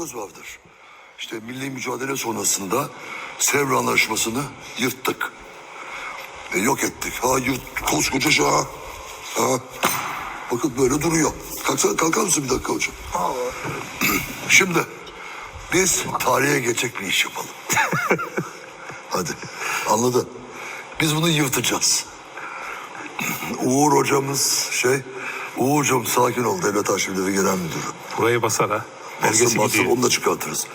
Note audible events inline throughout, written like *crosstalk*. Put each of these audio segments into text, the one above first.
vardır. İşte milli mücadele sonrasında Sevr Anlaşması'nı yırttık. E, yok ettik. Ha yırt, koskoca şey ha. ha. Bakın böyle duruyor. Kalksana, kalkar mısın bir dakika hocam? *clears throat* Şimdi biz tarihe geçecek bir iş yapalım. *laughs* Hadi anladın. Biz bunu yırtacağız. *clears throat* Uğur hocamız şey, Uğur hocam sakin ol devlet arşivleri genel müdürü. Burayı basar ha. Bassın gidiyor. onu da çıkartırız.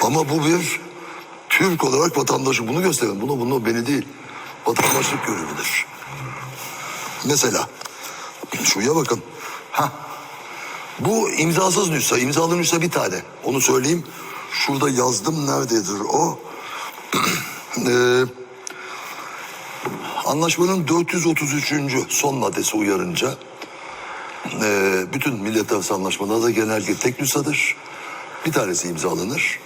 Ama bu bir Türk olarak vatandaşı bunu gösterin. Bunu bunu beni değil. Vatandaşlık görevidir. Mesela şuraya bakın. Ha. Bu imzasız nüsha. İmzalı nüsha bir tane. Onu söyleyeyim. Şurada yazdım. Nerededir o? Eee *clears throat* Anlaşmanın 433. son maddesi uyarınca e, bütün millet arası anlaşmalarda genelge tek nüshadır. Bir tanesi imzalanır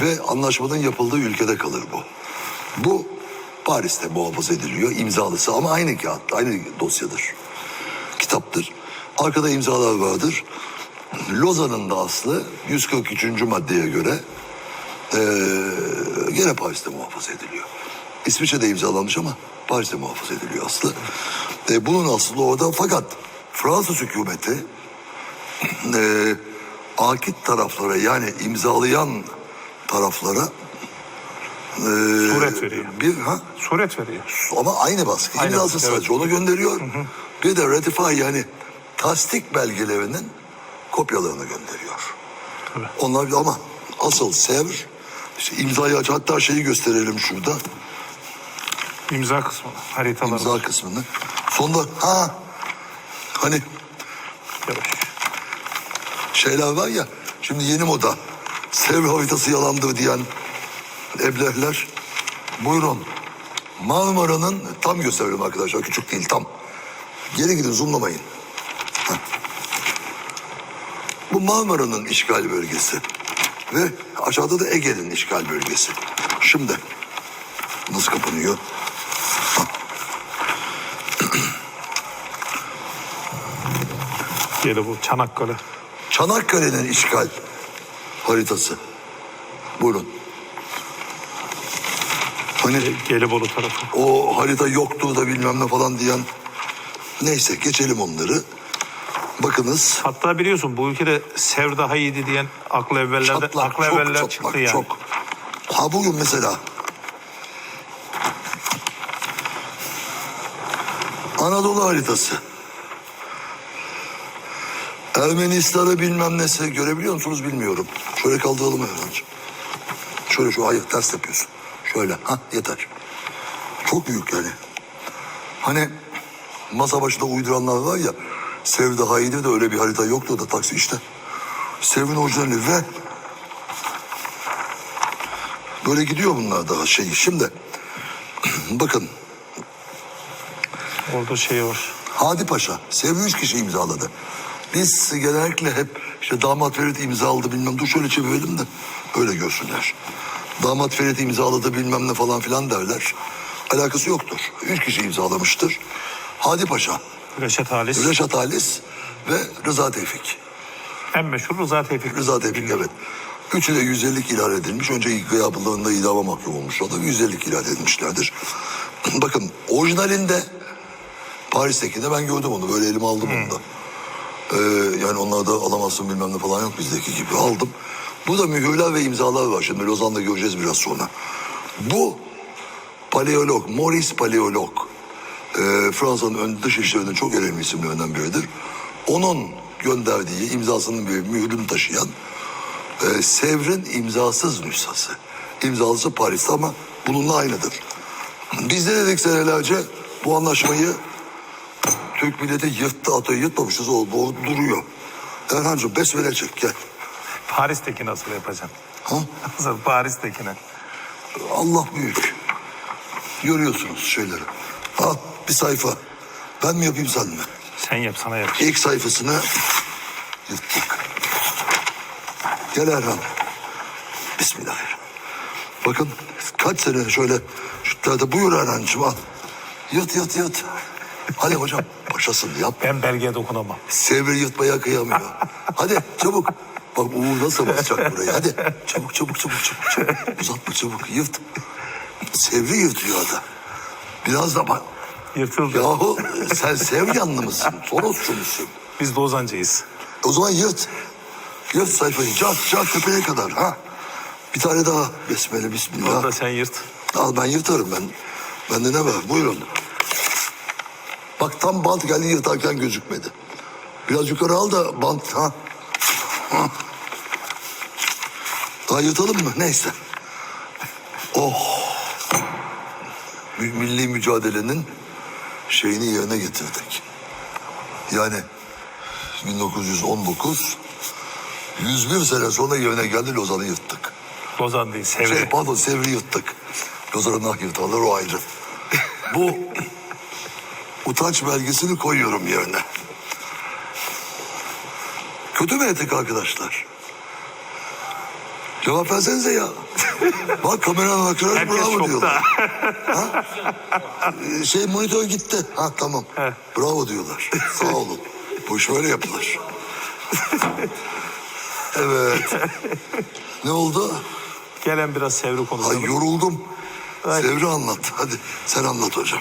ve anlaşmanın yapıldığı ülkede kalır bu. Bu Paris'te muhafaza ediliyor imzalısı ama aynı kağıt, aynı dosyadır. Kitaptır. Arkada imzalar vardır. Lozan'ın da aslı 143. maddeye göre ee, gene Paris'te muhafaza ediliyor. İsviçre'de imzalanmış ama Paris'te muhafaza ediliyor aslı. Ee, bunun aslı orada fakat Fransız hükümeti *clears throat* e, akit taraflara yani imzalayan taraflara e, Suret veriyor. bir ha Suret veriyor. ama aynı baskı. Aynı İmzası baskı, sadece onu gönderiyor. Bir de ratify yani tasdik belgelerinin kopyalarını gönderiyor. Tabii. Onlar ama asıl sevr işte imzayı aç hatta şeyi gösterelim şurada İmza kısmı. Haritalar. imza kısmını. Sonda ha hani Yavaş. şeyler var ya şimdi yeni moda sevr haritası yalandır diyen eblehler buyurun Marmara'nın tam gösteriyorum arkadaşlar küçük değil tam. Geri gidin zoomlamayın. Bu Marmara'nın işgal bölgesi ve aşağıda da Ege'nin işgal bölgesi. Şimdi nasıl kapanıyor Geri bu Çanakkale. Çanakkale'nin işgal haritası buyurun hani Gelibolu tarafı. o harita yoktu da bilmem ne falan diyen neyse geçelim onları. Bakınız Hatta biliyorsun bu ülkede sev daha iyiydi diyen aklı evvellerde çatlak aklı çok evveller çatlak çıktı yani. çok. Ha bugün mesela Anadolu haritası. Ermenistan'ı bilmem nesi görebiliyor musunuz bilmiyorum. Şöyle kaldıralım Erhan'cığım. Şöyle şu hayır ters yapıyorsun. Şöyle ha yeter. Çok büyük yani. Hani masa başında uyduranlar var ya Sev daha iyiydi de öyle bir harita yoktu da taksi işte. Sev'in orijinali ve böyle gidiyor bunlar daha şey. Şimdi *clears throat* bakın Orada şey var. Hadi Paşa Sevri üç kişi imzaladı. Biz genellikle hep işte damat Ferit imzaladı bilmem dur şöyle çevirelim de öyle görsünler. Damat Ferit imzaladı bilmem ne falan filan derler. Alakası yoktur. Üç kişi imzalamıştır. Hadi Paşa, Reşat Halis. Reşat Halis ve Rıza Tevfik. En meşhur Rıza Tevfik. Rıza Tevfik evet. Üçü de 150 ihlal edilmiş. Önce gıyabında idama mahkum olmuş. O da 150 ihlal edilmişlerdir. *clears throat* Bakın orijinalinde Paris'tekinde ben gördüm onu. Böyle elime aldım onu da. Ee, yani onlarda alamazsın bilmem ne falan yok bizdeki gibi. Aldım. Bu da mühürler ve imzalar var. Şimdi Lozan'da göreceğiz biraz sonra. Bu paleolog, Maurice Paleolog. Ee, Fransa'nın ön dış işlerinin çok önemli isimlerinden biridir. Onun gönderdiği imzasının bir mührünü taşıyan e, Sevr'in imzasız nüshası. İmzalısı Paris'te ama bununla aynıdır. Biz de dedik senelerce bu anlaşmayı Türk milleti yırttı atıyor yırtmamışız o, duruyor. Erhan'cığım besmele çek gel. Paris'teki nasıl yapacaksın? Ha? *laughs* Nasıl Paris'tekine? Allah büyük. Görüyorsunuz şeyleri. Al bir sayfa. Ben mi yapayım sen mi? Sen yap sana yap. İlk sayfasını yırttık. Gel Erhan. Bismillahirrahmanirrahim. Bakın kaç sene şöyle şutlerde buyur Erhan'cığım al. Yırt yırt yırt. Hadi hocam paşasın yap. Ben belgeye dokunamam. Sevri yırtmaya kıyamıyor. Hadi çabuk. Bak Uğur nasıl basacak burayı? Hadi çabuk çabuk çabuk çabuk. çabuk. Uzatma çabuk yırt. Sevri yırtıyor ada. Biraz da bak. Yırtıldı. Yahu sen Sevyanlı mısın? Torosçu musun? Biz Lozancıyız. O zaman yırt. Yırt sayfayı. Cat cat tepeye kadar. ha. Bir tane daha. Besmele Onu bismillah. da sen yırt. Al ben yırtarım ben. Bende ne var? Buyurun. Bak tam bant geldi yırtarken gözükmedi. Biraz yukarı al da bant ha. ha. Daha yırtalım mı? Neyse. Oh. Milli mücadelenin şeyini yerine getirdik. Yani 1919 101 sene sonra yerine geldi Lozan'ı yırttık. Lozan değil, Sevri. Şey pardon Sevri yırttık. Lozan'ı nah yırtarlar o ayrı. Bu utanç belgesini koyuyorum yerine. Kötü mü ettik arkadaşlar? Cevap versenize ya. *laughs* Bak kameranın arkadaşı Herkes bravo şokta. diyorlar. *laughs* Ee, Şey monitör gitti. Ha tamam. Bravo diyorlar. Sağ olun. Bu iş böyle yapılır. *laughs* evet. Ne oldu? Gelen biraz Sevri Ay konuşalım. yoruldum. Ay. Sevri anlat. Hadi sen anlat hocam.